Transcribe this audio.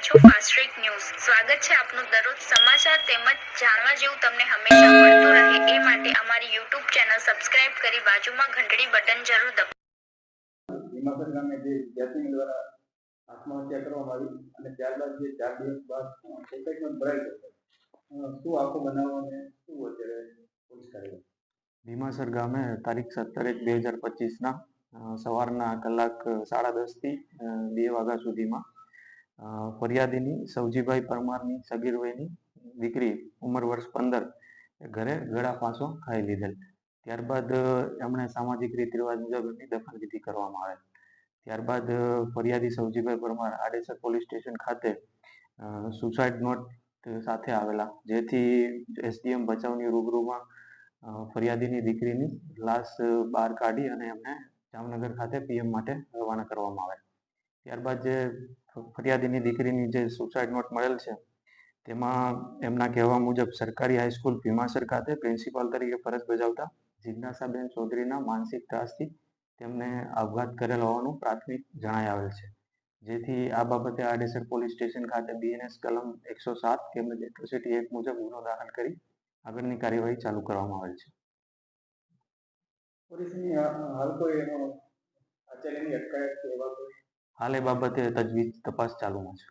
District news સ્વાગત છે આપનું દરરોજ સમાચાર તેમજ જાણવા જેવું તમને હંમેશા મળતું રહે એ માટે અમારી યુટ્યુબ ચેનલ સબસ્ક્રાઇબ કરી બાજુમાં ઘંટડી બટન જરૂર દબાવો. હિમાચલ ગામે જે વિદ્યાર્થીની દ્વારા આત્મહત્યા કરવામાં આવી અને ત્યારબાદ જે ચાર દિવસ બાદ સોસાયટીમાં ભરાઈ ગયો શું આખો બનાવ અને શું અત્યારે પોલીસ કાર્યવાહી? ભીમાસર ગામે તારીખ સત્તર એક બે હજાર પચીસના સવારના કલાક સાડા દસથી થી બે વાગ્યા સુધીમાં ફરિયાદીની, સવજીભાઈ પરમારની સગીર વયની દીકરી ઉંમર વર્ષ પંદર ઘરે ગળા ફાંસો ખાઈ લીધેલ. ત્યારબાદ એમણે સામાજિક રીત રિવાજ મુજબ એમની દફનવિધિ કરવામાં આવેલ. ત્યારબાદ ફરિયાદી સવજીભાઈ પરમાર આડેસર પોલીસ સ્ટેશન ખાતે સુસાઇડ નોટ સાથે આવેલા. જેથી એસડીએમ ભચાઉની રૂબરૂમાં ફરિયાદીની દીકરીની લાશ બહાર કાઢી અને એમને જામનગર ખાતે પીએમ માટે રવાના કરવામાં આવે ત્યારબાદ જે ફરિયાદીની દીકરીની જે સુસાઇડ નોટ મળેલ છે, તેમાં એમના કહેવા મુજબ સરકારી હાઈસ્કૂલ ભીમાસર ખાતે પ્રિન્સિપાલ તરીકે ફરજ બજાવતા જિજ્ઞાસાબેન ચૌધરીના માનસિક ત્રાસથી તેમને આપઘાત કરેલ હોવાનું પ્રાથમિક જણાય આવેલ છે. જેથી આ બાબતે આડેસર પોલીસ સ્ટેશન ખાતે બીએનએસ કલમ એકસો સાત તેમજ એટ્રોસિટી એક્ટ મુજબ ગુનો દાખલ કરી આગળની કાર્યવાહી ચાલુ કરવામાં આવેલ છે. પોલીસની હાલ કોઈ એનો આચાર્યની અટકાયત એવા કોઈ હાલ એ બાબતે તજવીજ તપાસ ચાલુમાં છે.